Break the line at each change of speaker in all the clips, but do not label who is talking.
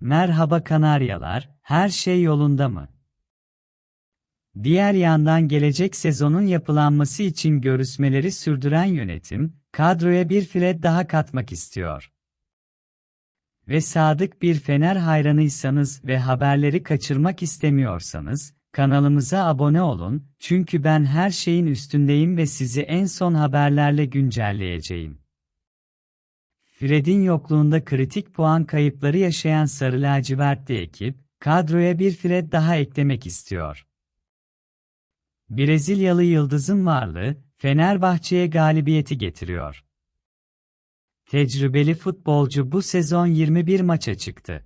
Merhaba Kanaryalar, her şey yolunda mı? Diğer yandan gelecek sezonun yapılanması için görüşmeleri sürdüren yönetim, kadroya bir Fred daha katmak istiyor. Ve sadık bir Fener hayranıysanız ve haberleri kaçırmak istemiyorsanız, kanalımıza abone olun, çünkü ben her şeyin üstündeyim ve sizi en son haberlerle güncelleyeceğim. Fred'in yokluğunda kritik puan kayıpları yaşayan Sarı Lacivertli ekip, kadroya bir Fred daha eklemek istiyor. Brezilyalı Yıldız'ın varlığı, Fenerbahçe'ye galibiyeti getiriyor. Tecrübeli futbolcu bu sezon 21 maça çıktı.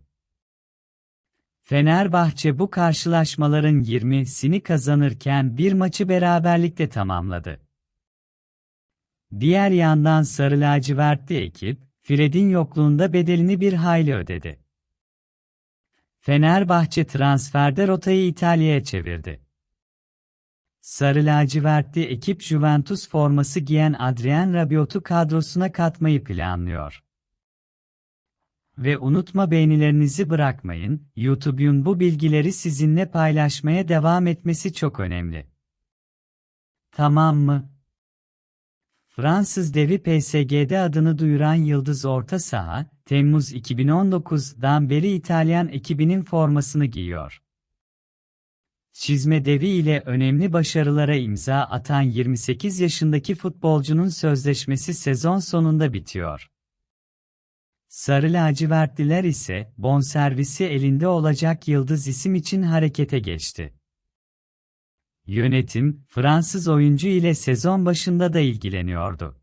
Fenerbahçe bu karşılaşmaların 20'sini kazanırken bir maçı beraberlikte tamamladı. Diğer yandan Sarı Lacivertli ekip, Fred'in yokluğunda bedelini bir hayli ödedi. Fenerbahçe transferde rotayı İtalya'ya çevirdi. Sarı lacivertli ekip Juventus forması giyen Adrien Rabiot'u kadrosuna katmayı planlıyor. Ve unutma beğenilerinizi bırakmayın, YouTube'un bu bilgileri sizinle paylaşmaya devam etmesi çok önemli. Tamam mı? Fransız devi PSG'de adını duyuran Yıldız Orta Saha, Temmuz 2019'dan beri İtalyan ekibinin formasını giyiyor. Çizme devi ile önemli başarılara imza atan 28 yaşındaki futbolcunun sözleşmesi sezon sonunda bitiyor. Sarı lacivertliler ise bonservisi elinde olacak Yıldız isim için harekete geçti. Yönetim, Fransız oyuncu ile sezon başında da ilgileniyordu.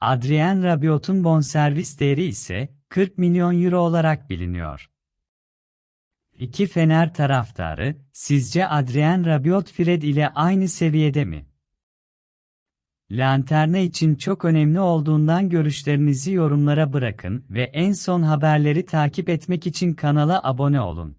Adrien Rabiot'un bonservis değeri ise 40 milyon euro olarak biliniyor. İki Fener taraftarı, sizce Adrien Rabiot Fred ile aynı seviyede mi? Lanterna için çok önemli olduğundan görüşlerinizi yorumlara bırakın ve en son haberleri takip etmek için kanala abone olun.